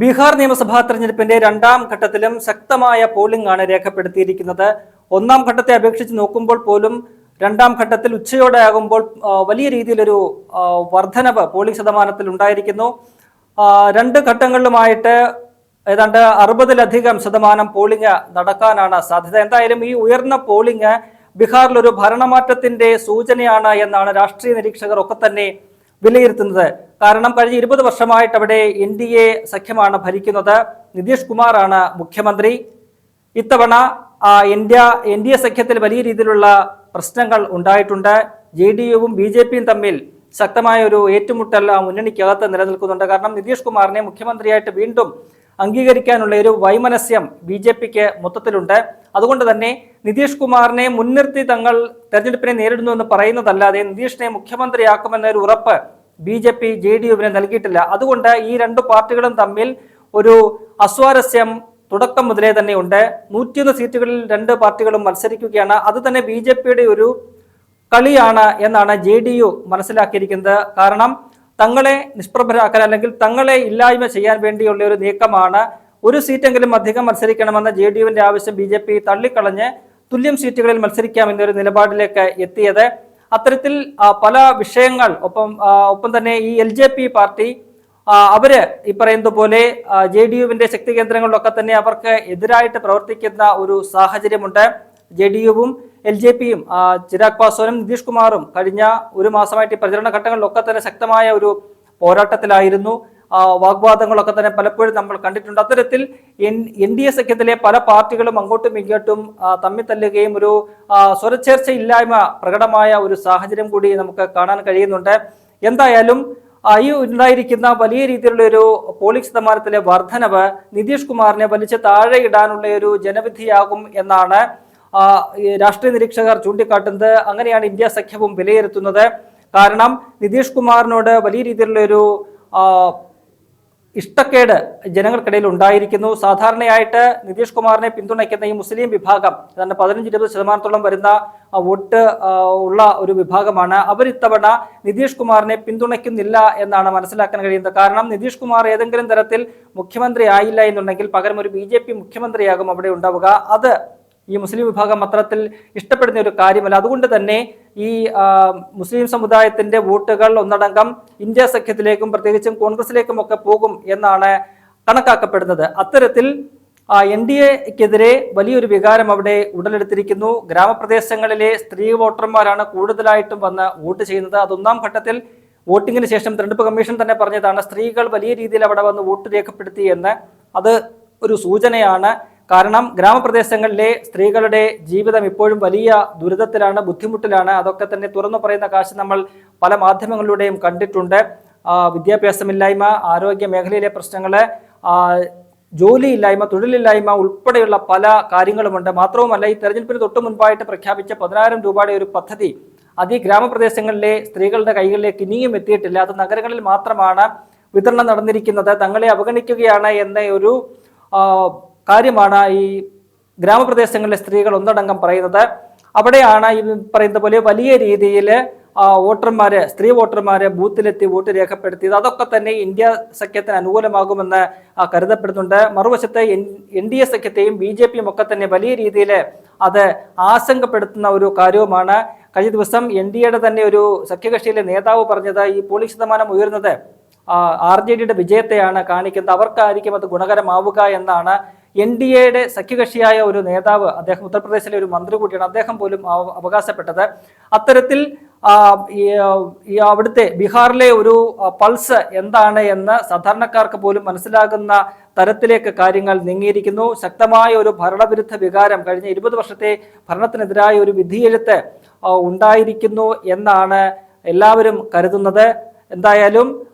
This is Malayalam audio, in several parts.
ബീഹാർ നിയമസഭാ തെരഞ്ഞെടുപ്പിന്റെ രണ്ടാം ഘട്ടത്തിലും ശക്തമായ പോളിംഗ് ആണ് രേഖപ്പെടുത്തിയിരിക്കുന്നത്. ഒന്നാം ഘട്ടത്തെ അപേക്ഷിച്ച് നോക്കുമ്പോൾ പോലും രണ്ടാം ഘട്ടത്തിൽ ഉച്ചയോടെ ആകുമ്പോൾ വലിയ രീതിയിലൊരു വർധനവ് പോളിംഗ് ശതമാനത്തിൽ ഉണ്ടായിരിക്കുന്നു. രണ്ട് ഘട്ടങ്ങളിലുമായിട്ട് ഏതാണ്ട് അറുപതിലധികം ശതമാനം പോളിംഗ് നടക്കാനാണ് സാധ്യത. എന്തായാലും ഈ ഉയർന്ന പോളിംഗ് ബീഹാറിൽ ഒരു ഭരണമാറ്റത്തിന്റെ സൂചനയാണ് എന്നാണ് രാഷ്ട്രീയ നിരീക്ഷകർ ഒക്കെ തന്നെ വിലയിരുത്തുന്നത്. കാരണം കഴിഞ്ഞ ഇരുപത് വർഷമായിട്ട് അവിടെ എൻ ഡി എ സഖ്യമാണ് ഭരിക്കുന്നത്. നിതീഷ് കുമാറാണ് മുഖ്യമന്ത്രി. ഇത്തവണ ഇന്ത്യ എൻ ഡി എ സഖ്യത്തിൽ വലിയ രീതിയിലുള്ള പ്രശ്നങ്ങൾ ഉണ്ടായിട്ടുണ്ട്. ജെ ഡി യുവും ബി ജെ പിയും തമ്മിൽ ശക്തമായ ഒരു ഏറ്റുമുട്ടൽ ആ മുന്നണിക്കകത്ത് നിലനിൽക്കുന്നുണ്ട്. കാരണം നിതീഷ് കുമാറിനെ മുഖ്യമന്ത്രിയായിട്ട് വീണ്ടും അംഗീകരിക്കാനുള്ള ഒരു വൈമനസ്യം ബി ജെ പിക്ക് മൊത്തത്തിലുണ്ട്. അതുകൊണ്ട് തന്നെ നിതീഷ് കുമാറിനെ മുൻനിർത്തി തങ്ങൾ തെരഞ്ഞെടുപ്പിനെ നേരിടുന്നു എന്ന് പറയുന്നതല്ലാതെ നിതീഷിനെ മുഖ്യമന്ത്രിയാക്കുമെന്ന ഒരു ഉറപ്പ് B J P J D യുവിന് നൽകിയിട്ടില്ല. അതുകൊണ്ട് ഈ രണ്ട് പാർട്ടികളും തമ്മിൽ ഒരു അസ്വാരസ്യം തുടക്കം മുതലേ തന്നെ ഉണ്ട്. നൂറ്റിയൊന്ന് സീറ്റുകളിൽ രണ്ട് പാർട്ടികളും മത്സരിക്കുകയാണ്. അത് തന്നെ ബി ജെ പിയുടെ ഒരു കളിയാണ് എന്നാണ് ജെ ഡി യു മനസ്സിലാക്കിയിരിക്കുന്നത്. കാരണം തങ്ങളെ നിഷ്പ്രഭരാക്കാൻ അല്ലെങ്കിൽ തങ്ങളെ ഇല്ലായ്മ ചെയ്യാൻ വേണ്ടിയുള്ള ഒരു നീക്കമാണ്. ഒരു സീറ്റെങ്കിലും അധികം മത്സരിക്കണമെന്ന ജെ ഡി യുവിന്റെ ആവശ്യം ബി ജെ പി തള്ളിക്കളഞ്ഞ് തുല്യം സീറ്റുകളിൽ മത്സരിക്കാമെന്നൊരു നിലപാടിലേക്ക് എത്തിയത്. അത്തരത്തിൽ പല വിഷയങ്ങൾ ഒപ്പം ഒപ്പം തന്നെ ഈ എൽ ജെ പി പാർട്ടി അവർ ഈ പറയുന്നത് പോലെ ജെ ഡി യുവിന്റെ ശക്തി കേന്ദ്രങ്ങളിലൊക്കെ തന്നെ അവർക്ക് എതിരായിട്ട് പ്രവർത്തിക്കുന്ന ഒരു സാഹചര്യമുണ്ട്. ജെ ഡി യുവും എൽ ജെ പിയും ചിരാഗ് പാസ്വാനും നിതീഷ് കുമാറും കഴിഞ്ഞ ഒരു മാസമായിട്ട് പ്രചരണ ഘട്ടങ്ങളിലൊക്കെ തന്നെ ശക്തമായ ഒരു പോരാട്ടത്തിലായിരുന്നു. വാഗ്വാദങ്ങളൊക്കെ തന്നെ പലപ്പോഴും നമ്മൾ കണ്ടിട്ടുണ്ട്. അത്തരത്തിൽ എൻ ഡി എ സഖ്യത്തിലെ പല പാർട്ടികളും അങ്ങോട്ടും ഇങ്ങോട്ടും തമ്മിൽ തല്ലുകയും ഒരു സ്വരച്ചേർച്ചയില്ലായ്മ പ്രകടമായ ഒരു സാഹചര്യം കൂടി നമുക്ക് കാണാൻ കഴിയുന്നുണ്ട്. എന്തായാലും ഈ ഉണ്ടായിരിക്കുന്ന വലിയ രീതിയിലുള്ള ഒരു പോളിംഗ് ശതമാനത്തിലെ വർധനവ് നിതീഷ് കുമാറിനെ വലിച്ച് താഴെ ഇടാനുള്ള ഒരു ജനവിധിയാകും എന്നാണ് രാഷ്ട്രീയ നിരീക്ഷകർ ചൂണ്ടിക്കാട്ടുന്നത്. അങ്ങനെയാണ് ഇന്ത്യ സഖ്യവും വിലയിരുത്തുന്നത്. കാരണം നിതീഷ് കുമാറിനോട് വലിയ രീതിയിലുള്ള ഒരു ഇഷ്ടക്കേട് ജനങ്ങൾക്കിടയിൽ ഉണ്ടായിരിക്കുന്നു. സാധാരണയായിട്ട് നിതീഷ് കുമാറിനെ പിന്തുണയ്ക്കുന്ന ഈ മുസ്ലിം വിഭാഗം ഏതാണ്ട് പതിനഞ്ച് ഇരുപത് ശതമാനത്തോളം വരുന്ന വോട്ട് ഉള്ള ഒരു വിഭാഗമാണ്. അവർ ഇത്തവണ നിതീഷ് കുമാറിനെ പിന്തുണയ്ക്കുന്നില്ല എന്നാണ് മനസ്സിലാക്കാൻ കഴിയുന്നത്. കാരണം നിതീഷ് കുമാർ ഏതെങ്കിലും തരത്തിൽ മുഖ്യമന്ത്രി ആയില്ല എന്നുണ്ടെങ്കിൽ പകരം ഒരു ബി മുഖ്യമന്ത്രിയാകും അവിടെ ഉണ്ടാവുക. അത് ഈ മുസ്ലിം വിഭാഗം അത്തരത്തിൽ ഇഷ്ടപ്പെടുന്ന ഒരു കാര്യമല്ല. അതുകൊണ്ട് തന്നെ ഈ മുസ്ലിം സമുദായത്തിന്റെ വോട്ടുകൾ ഒന്നടങ്കം ഇന്ത്യ സഖ്യത്തിലേക്കും പ്രത്യേകിച്ചും കോൺഗ്രസിലേക്കും ഒക്കെ പോകും എന്നാണ് കണക്കാക്കപ്പെടുന്നത്. അത്തരത്തിൽ എൻ ഡി എക്കെതിരെ വലിയൊരു വികാരം അവിടെ ഉടലെടുത്തിരിക്കുന്നു. ഗ്രാമപ്രദേശങ്ങളിലെ സ്ത്രീ വോട്ടർമാരാണ് കൂടുതലായിട്ടും വന്ന് വോട്ട് ചെയ്യുന്നത്. അതൊന്നാം ഘട്ടത്തിൽ വോട്ടിങ്ങിന് ശേഷം തെരഞ്ഞെടുപ്പ് കമ്മീഷൻ തന്നെ പറഞ്ഞതാണ് സ്ത്രീകൾ വലിയ രീതിയിൽ അവിടെ വന്ന് വോട്ട് രേഖപ്പെടുത്തി എന്ന്. അത് ഒരു സൂചനയാണ്. കാരണം ഗ്രാമപ്രദേശങ്ങളിലെ സ്ത്രീകളുടെ ജീവിതം ഇപ്പോഴും വലിയ ദുരിതത്തിലാണ് ബുദ്ധിമുട്ടിലാണ്. അതൊക്കെ തന്നെ തുറന്നു പറയുന്ന കാശ് നമ്മൾ പല മാധ്യമങ്ങളിലൂടെയും കണ്ടിട്ടുണ്ട്. വിദ്യാഭ്യാസമില്ലായ്മ ആരോഗ്യ മേഖലയിലെ പ്രശ്നങ്ങൾ ജോലിയില്ലായ്മ തൊഴിലില്ലായ്മ ഉൾപ്പെടെയുള്ള പല കാര്യങ്ങളുമുണ്ട്. മാത്രവുമല്ല ഈ തെരഞ്ഞെടുപ്പിന് തൊട്ടു മുൻപായിട്ട് പ്രഖ്യാപിച്ച പതിനായിരം രൂപയുടെ ഒരു പദ്ധതി അത് ഈ ഗ്രാമപ്രദേശങ്ങളിലെ സ്ത്രീകളുടെ കൈകളിലേക്ക് ഇനിയും എത്തിയിട്ടില്ല. അത് നഗരങ്ങളിൽ മാത്രമാണ് വിതരണം നടന്നിരിക്കുന്നത്. തങ്ങളെ അവഗണിക്കുകയാണ് എന്ന ഒരു കാര്യമാണ് ഈ ഗ്രാമപ്രദേശങ്ങളിലെ സ്ത്രീകൾ ഒന്നടങ്കം പറയുന്നത്. അവിടെയാണ് ഈ പറയുന്ന പോലെ വലിയ രീതിയിൽ വോട്ടർമാര് സ്ത്രീ വോട്ടർമാര് ബൂത്തിലെത്തി വോട്ട് രേഖപ്പെടുത്തിയത്. അതൊക്കെ തന്നെ ഇന്ത്യ സഖ്യത്തിന് അനുകൂലമാകുമെന്ന് കരുതപ്പെടുന്നുണ്ട്. മറുവശത്ത് എൻ ഡി എ സഖ്യത്തെയും ബി ജെ പിയും ഒക്കെ തന്നെ വലിയ രീതിയിൽ അത് ആശങ്കപ്പെടുത്തുന്ന ഒരു കാര്യവുമാണ്. കഴിഞ്ഞ ദിവസം എൻ ഡി എയുടെ തന്നെ ഒരു സഖ്യകക്ഷിയിലെ നേതാവ് പറഞ്ഞത് ഈ പോളിംഗ് ശതമാനം ഉയർന്നത് ആർ ജെ ഡിയുടെ വിജയത്തെയാണ് കാണിക്കുന്നത്. അവർക്കായിരിക്കും അത് ഗുണകരമാവുക എന്നാണ് എൻ ഡി എയുടെ സഖ്യകക്ഷിയായ ഒരു നേതാവ് അദ്ദേഹം ഉത്തർപ്രദേശിലെ ഒരു മന്ത്രി കൂടിയാണ്. അദ്ദേഹം പോലും അവ- അവകാശപ്പെട്ടത്. അത്തരത്തിൽ അവിടുത്തെ ബീഹാറിലെ ഒരു പൾസ് എന്താണ് എന്ന് സാധാരണക്കാർക്ക് പോലും മനസ്സിലാകുന്ന തരത്തിലേക്ക് കാര്യങ്ങൾ നീങ്ങിയിരിക്കുന്നു. ശക്തമായ ഒരു ഭരണവിരുദ്ധ വികാരം കഴിഞ്ഞ ഇരുപത് വർഷത്തെ ഭരണത്തിനെതിരായ ഒരു വിധിയെഴുത്ത് ഉണ്ടായിരിക്കുന്നു എന്നാണ് എല്ലാവരും കരുതുന്നത്. എന്തായാലും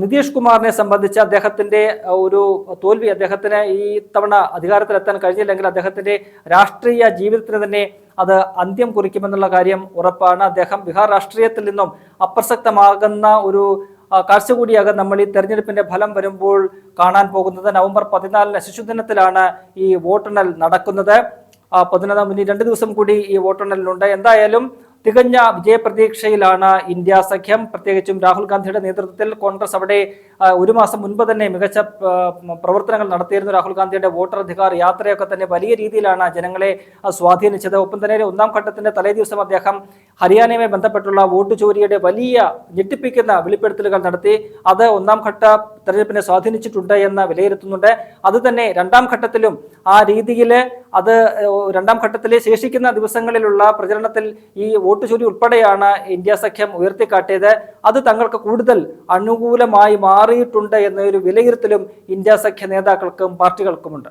നിതീഷ് കുമാറിനെ സംബന്ധിച്ച് അദ്ദേഹത്തിന്റെ ഒരു തോൽവി അദ്ദേഹത്തിന് ഈ തവണ അധികാരത്തിലെത്താൻ കഴിഞ്ഞില്ലെങ്കിൽ അദ്ദേഹത്തിന്റെ രാഷ്ട്രീയ ജീവിതത്തിന് തന്നെ അത് അന്ത്യം കുറിക്കുമെന്നുള്ള കാര്യം ഉറപ്പാണ്. അദ്ദേഹം ബീഹാർ രാഷ്ട്രീയത്തിൽ നിന്നും അപ്രസക്തമാകുന്ന ഒരു കാഴ്ച കൂടിയാകും നമ്മൾ ഈ തെരഞ്ഞെടുപ്പിന്റെ ഫലം വരുമ്പോൾ കാണാൻ പോകുന്നത്. നവംബർ പതിനാലിന് ശിശുദിനത്തിലാണ് ഈ വോട്ടെണ്ണൽ നടക്കുന്നത്. പതിനൊന്നാം ഇനി രണ്ട് ദിവസം കൂടി ഈ വോട്ടെണ്ണലിനുണ്ട് എന്തായാലും തികഞ്ഞ വിജയപ്രതീക്ഷയിലാണ് ഇന്ത്യ സഖ്യം. പ്രത്യേകിച്ചും രാഹുൽ ഗാന്ധിയുടെ നേതൃത്വത്തിൽ കോൺഗ്രസ് അവിടെ ഒരു മാസം മുൻപ് തന്നെ മികച്ച പ്രവർത്തനങ്ങൾ നടത്തിയിരുന്നു. രാഹുൽ ഗാന്ധിയുടെ വോട്ടർ അധികാർ യാത്രയൊക്കെ തന്നെ വലിയ രീതിയിലാണ് ജനങ്ങളെ സ്വാധീനിച്ചത്. ഒപ്പം തന്നെ ഒന്നാം ഘട്ടത്തിന്റെ തലേ ദിവസം അദ്ദേഹം ഹരിയാനയുമായി ബന്ധപ്പെട്ടുള്ള വോട്ട് ചോരിയുടെ വലിയ ഞെട്ടിപ്പിക്കുന്ന വെളിപ്പെടുത്തലുകൾ നടത്തി. അത് ഒന്നാം ഘട്ട തെരഞ്ഞെടുപ്പിനെ സ്വാധീനിച്ചിട്ടുണ്ട് എന്ന് വിലയിരുത്തുന്നുണ്ട്. അത് തന്നെ രണ്ടാം ഘട്ടത്തിലും ആ രീതിയിൽ അത് രണ്ടാം ഘട്ടത്തിലെ ശേഷിക്കുന്ന ദിവസങ്ങളിലുള്ള പ്രചരണത്തിൽ ഈ വോട്ട് ചൊരി ഉൾപ്പെടെയാണ് ഇന്ത്യ സഖ്യം ഉയർത്തിക്കാട്ടിയത്. അത് തങ്ങൾക്ക് കൂടുതൽ അനുകൂലമായി മാറിയിട്ടുണ്ട് എന്നൊരു വിലയിരുത്തലും ഇന്ത്യ സഖ്യ നേതാക്കൾക്കും പാർട്ടികൾക്കുമുണ്ട്.